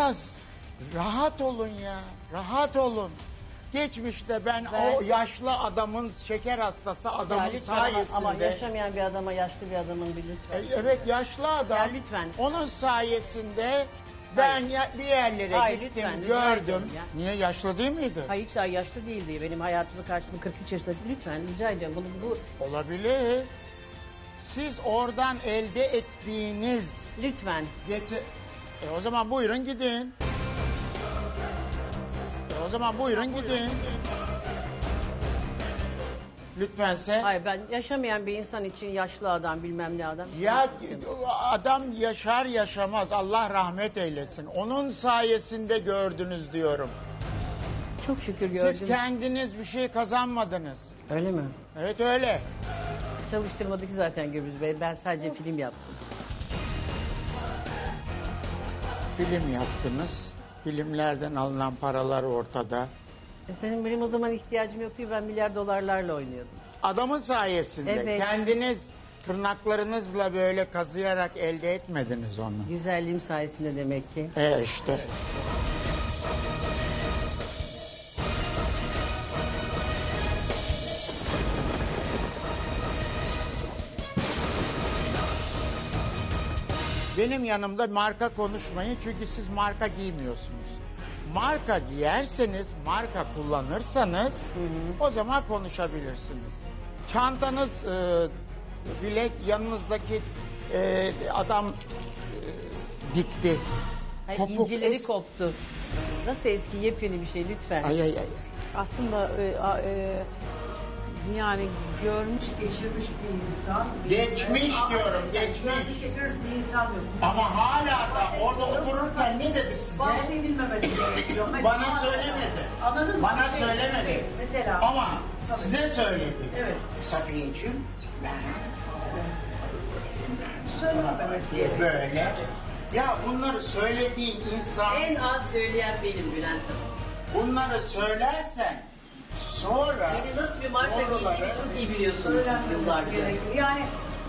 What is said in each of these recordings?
biraz rahat olun ya. Rahat olun. Geçmişte ben, Ben- o yaşlı adamın şeker hastası Ya adamın lütfen ama, sayesinde. ama yaşamayan bir adama yaşlı bir adamın bir E, lütfen. Evet yaşlı adam. Ya lütfen. Onun sayesinde ben Hayır. ya- bir yerlere Hayır, gittim, lütfen, rica gördüm. ediyorum ya. Niye yaşlı değil miydi? Hayır hiç daha yaşlı değildi. Benim hayatımda karşımda 43 yaşında. Lütfen rica ediyorum. Bunu, bu Olabilir. Siz oradan elde ettiğiniz lütfen. Geti e o zaman buyurun gidin. E o zaman buyurun gidin. Lütfense. Hayır ben yaşamayan bir insan için yaşlı adam bilmem ne adam. Ya adam yaşar yaşamaz Allah rahmet eylesin. Onun sayesinde gördünüz diyorum. Çok şükür gördüm. Siz kendiniz bir şey kazanmadınız. Öyle mi? Evet öyle. Çalıştırmadı ki zaten Gürbüz Bey. Ben sadece film yaptım. Film yaptınız. Filmlerden alınan paralar ortada. E senin benim o zaman ihtiyacım yoktu. Ben milyar dolarlarla oynuyordum. Adamın sayesinde Evet. kendiniz tırnaklarınızla böyle kazıyarak elde etmediniz onu. Güzelliğim sayesinde demek ki. E işte. Benim yanımda marka konuşmayın çünkü siz marka giymiyorsunuz. Marka giyerseniz, marka kullanırsanız o zaman konuşabilirsiniz. Çantanız e, bile yanınızdaki e, adam e, dikti. Kopuk incileri es- koptu. Nasıl eski yepyeni bir şey lütfen. Ay ay ay. ay. aslında e, a- e, yani görmüş geçirmiş bir insan. Geçmiş diyorum, geçmiş. Görmüş geçirmiş bir insan yok. Ama hala da orada otururken ne dedi size? Bahsedilmemesi gerekiyor. Mesela- Bana söylemedi. Ananız Bana söylemedi. Mesela. Ama size söyledi. Evet. Safiyeciğim ben Söylememesi diye gerekiyor. böyle. Ya bunları söylediğin insan En az söyleyen benim Bülent Hanım. bunları söylersen sonra Beni nasıl bir marka Doğruları- çok iyi biliyorsunuz siz yıllardır. gerekiyor. Yani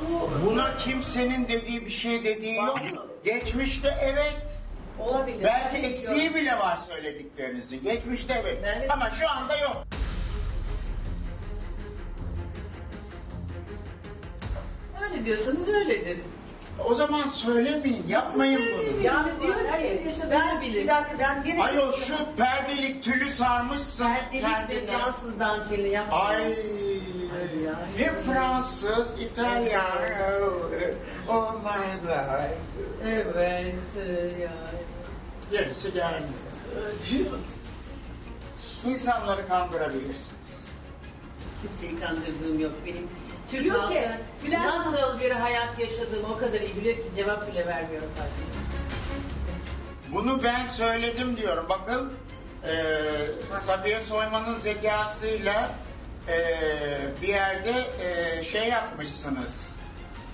bu buna kimsenin dediği bir şey dediği yok. Geçmişte evet olabilir. Belki eksiği bile var söylediklerinizin. Geçmişte evet. Ben- Ama şu anda yok. Öyle diyorsanız öyledir. O zaman söylemeyin, yapmayın bunu. Yani diyor Herkes ki ben bilir. bir dakika ben gene Ayol şu perdelik tülü sarmışsın Sertlik ve kendine. Fransız danteli yapma. Ay. Ne Fransız, İtalyan. Oh, oh my god. Evet ya. Gerisi gelmiyor. İnsanları kandırabilirsiniz. Kimseyi kandırdığım yok. Benim Türk Diyor halkı ki, Bülent nasıl bir hayat yaşadığımı o kadar iyi biliyor ki cevap bile vermiyorum farkında. Bunu ben söyledim diyorum. Bakın e, Safiye Soyman'ın zekasıyla e, bir yerde e, şey yapmışsınız.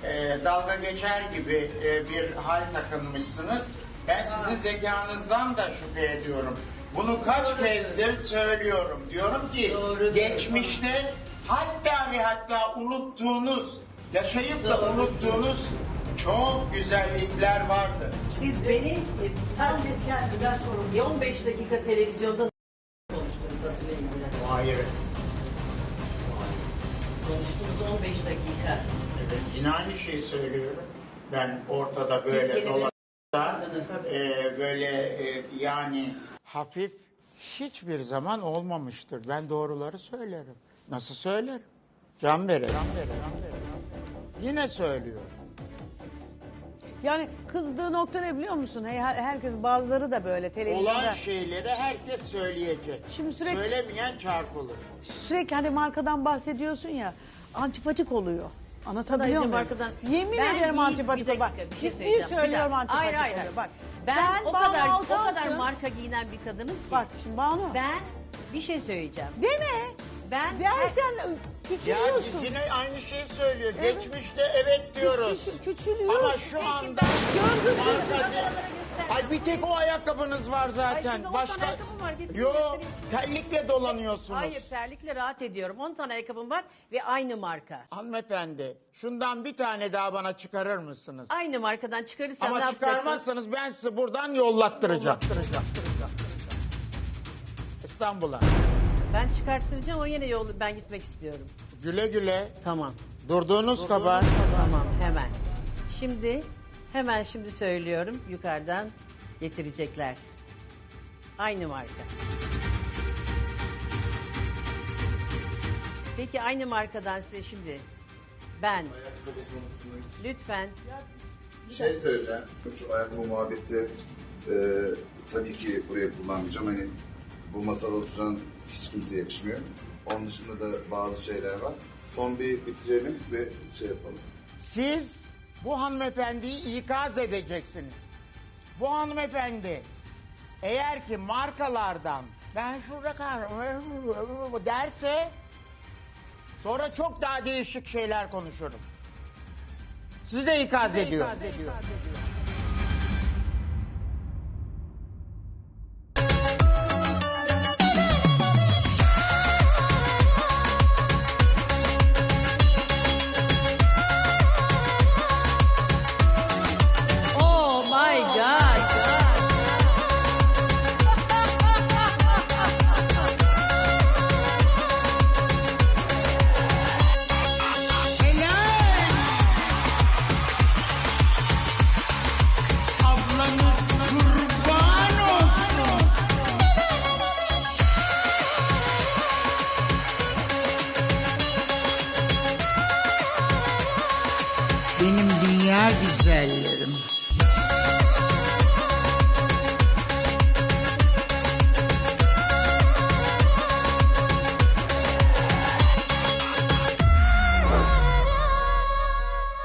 E, dalga geçer gibi e, bir hal takınmışsınız. Ben sizin zekanızdan da şüphe ediyorum. Bunu kaç kezdir söylüyorum. Diyorum ki Doğrudur. geçmişte hatta ve hatta unuttuğunuz, yaşayıp da unuttuğunuz çok güzellikler vardı. Siz beni e, tam herkes kendinden sorumlu. 15 dakika televizyonda konuştunuz hatırlayın Bülent. Hayır. Konuştunuz 15 dakika. Evet, yine aynı şeyi söylüyorum. Ben ortada böyle Türkiye'de Tabii. e, böyle e, yani hafif hiçbir zaman olmamıştır. Ben doğruları söylerim. Nasıl söylerim? Can verir. Can verir. Can verir. Yine söylüyorum. Yani kızdığı nokta ne biliyor musun? Hey, her- herkes bazıları da böyle televizyonda Olan şeyleri herkes söyleyecek. Şimdi sürekli- Söylemeyen çarpılır. sürekli hani markadan bahsediyorsun ya antipatik oluyor. Anlatabiliyor muyum? markadan. Yemin Ben ederim antipatik bir oluyor. dakika, Bak bir şey ciddi söyleyeceğim. Bir söylüyorum dakika. antipatik Hayır, hayır, oluyor. Bak Ben sen o Banu kadar o kadar marka giyinen bir kadınım ki. Bak şimdi Banu. Ben bir şey söyleyeceğim. Deme. Ben Dersen Ya küçülüyorsun. yine aynı şeyi söylüyor. Evet. Geçmişte evet diyoruz. Küçü- küçülüyorsun. Ama şu anda Görgüsüz. marka değil. Ay bir tek o ayakkabınız var Ay zaten. şimdi on Başka ayakkabım var, getireyim, Yo, göstereyim. terlikle dolanıyorsunuz. Hayır terlikle rahat ediyorum. 10 tane ayakkabım var ve aynı marka. Hanımefendi, şundan bir tane daha bana çıkarır mısınız? Aynı markadan çıkarırsan ne Ama yapacaksın? çıkarmazsanız ben sizi buradan yollattıracağım. İstanbul'a. Ben çıkarttıracağım o yine yolu ben gitmek istiyorum. Güle güle. Tamam. Durduğunuz kabahat. Tamam hemen. Şimdi hemen şimdi söylüyorum yukarıdan getirecekler. Aynı marka. Peki aynı markadan size şimdi ben lütfen Bir şey söyleyeceğim. Şu ayakkabı muhabbeti e, tabii ki buraya kullanmayacağım. Hani bu masada oturan hiç kimseye yakışmıyor. Onun dışında da bazı şeyler var. Son bir bitirelim ve şey yapalım. Siz bu hanımefendiyi ikaz edeceksiniz. Bu hanımefendi eğer ki markalardan ben şurada kaldım derse sonra çok daha değişik şeyler konuşurum. Sizi de ikaz ediyorum. Oh